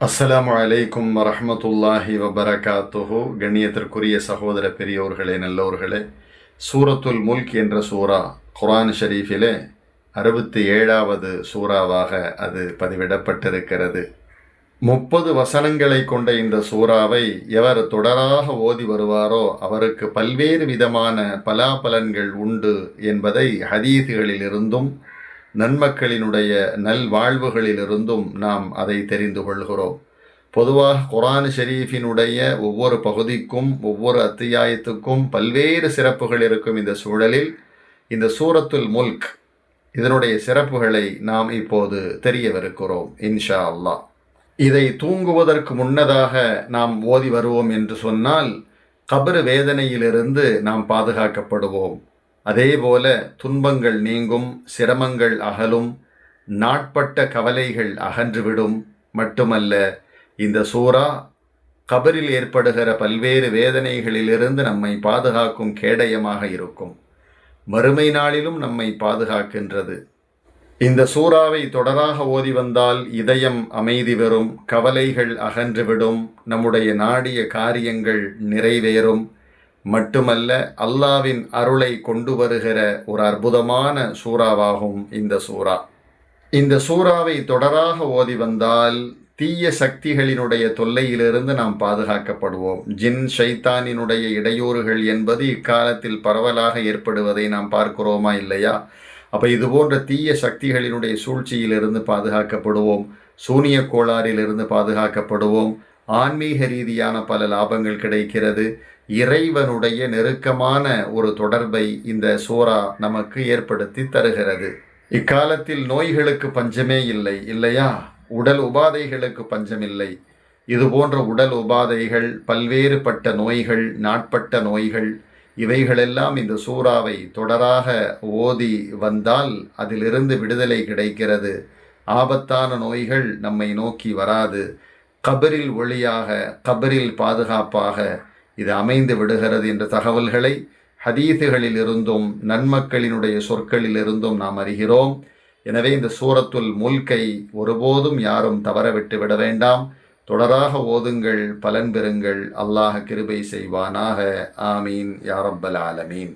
அஸ்ஸலாமு அலைக்கும் வரமத்துல்லாஹி வபரகாத்துஹு. கண்ணியத்திற்குரிய சகோதர பெரியோர்களே நல்லோர்களே சூரத்துல் முல்க் என்ற சூரா குரான் ஷரீஃபிலே அறுபத்தி ஏழாவது சூறாவாக அது பதிவிடப்பட்டிருக்கிறது. முப்பது வசனங்களை கொண்ட இந்த சூறாவை எவர் தொடராக ஓதி வருவாரோ அவருக்கு பல்வேறு விதமான பலாபலன்கள் உண்டு என்பதை ஹதீதுகளிலிருந்தும் நன்மக்களினுடைய நல்வாழ்வுகளிலிருந்தும் நாம் அதை தெரிந்து கொள்கிறோம். பொதுவாக குரான் ஷெரீஃபினுடைய ஒவ்வொரு பகுதிக்கும் ஒவ்வொரு அத்தியாயத்துக்கும் பல்வேறு சிறப்புகள் இருக்கும் இந்த சூழலில். இந்த சூரத்துல் முல்க் இதனுடைய சிறப்புகளை நாம் இப்போது தெரியவிருக்கிறோம் இன்ஷா அல்லாஹ். இதை தூங்குவதற்கு முன்னதாக நாம் ஓதி வருவோம் என்று சொன்னால் கபரு வேதனையிலிருந்து நாம் பாதுகாக்கப்படுவோம். அதேபோல துன்பங்கள் நீங்கும் சிரமங்கள் அகலும் நாட்பட்ட கவலைகள் அகன்றுவிடும். மட்டுமல்ல இந்த சூறா கபரில் ஏற்படுகிற பல்வேறு வேதனைகளிலிருந்து நம்மை பாதுகாக்கும் கேடயமாக இருக்கும். மறுமை நாளிலும் நம்மை பாதுகாக்கின்றது. இந்த சூறாவை தொடராக ஓதி வந்தால் இதயம் அமைதி பெறும் கவலைகள் அகன்றுவிடும் நம்முடைய நாடிய காரியங்கள் நிறைவேறும். மட்டுமல்ல அல்லாவின் அருளை கொண்டு வருகிற ஒரு அற்புதமான சூறாவாகும் இந்த சூறா. இந்த சூறாவை தொடராக ஓதி வந்தால் தீய சக்திகளினுடைய தொல்லையிலிருந்து நாம் பாதுகாக்கப்படுவோம். ஜின் ஷைத்தானினுடைய இடையூறுகள் என்பது இக்காலத்தில் பரவலாக ஏற்படுவதை நாம் பார்க்கிறோமா இல்லையா? அப்போ இது போன்ற தீய சக்திகளினுடைய சூழ்ச்சியிலிருந்து பாதுகாக்கப்படுவோம். சூனிய கோளாறிலிருந்து பாதுகாக்கப்படுவோம். ஆன்மீக ரீதியான பல லாபங்கள் கிடைக்கிறது. இறைவனுடைய நெருக்கமான ஒரு தொடர்பை இந்த சூறா நமக்கு ஏற்படுத்தி தருகிறது. இக்காலத்தில் நோய்களுக்கு பஞ்சமே இல்லை இல்லையா? உடல் உபாதைகளுக்கு பஞ்சமில்லை. இது போன்ற உடல் உபாதைகள் பல்வேறுபட்ட நோய்கள் நாட்பட்ட நோய்கள் இவைகளெல்லாம் இந்த சூறாவை தொடராக ஓதி வந்தால் அதிலிருந்து விடுதலை கிடைக்கிறது. ஆபத்தான நோய்கள் நம்மை நோக்கி வராது. கபரில் ஒளியாக கபரில் பாதுகாப்பாக இது அமைந்து விடுகிறது என்ற தகவல்களை ஹதீதுகளில் இருந்தும் நன்மக்களினுடைய சொற்களில் இருந்தும் நாம் அறிகிறோம். எனவே இந்த சூரத்துல் முல்கை ஒருபோதும் யாரும் தவறவிட்டு விட வேண்டாம். தொடராக ஓதுங்கள் பலன் பெறுங்கள். அல்லாஹ் கிருபை செய்வானாக. ஆமீன். யாரப்பல் ஆலமீன்.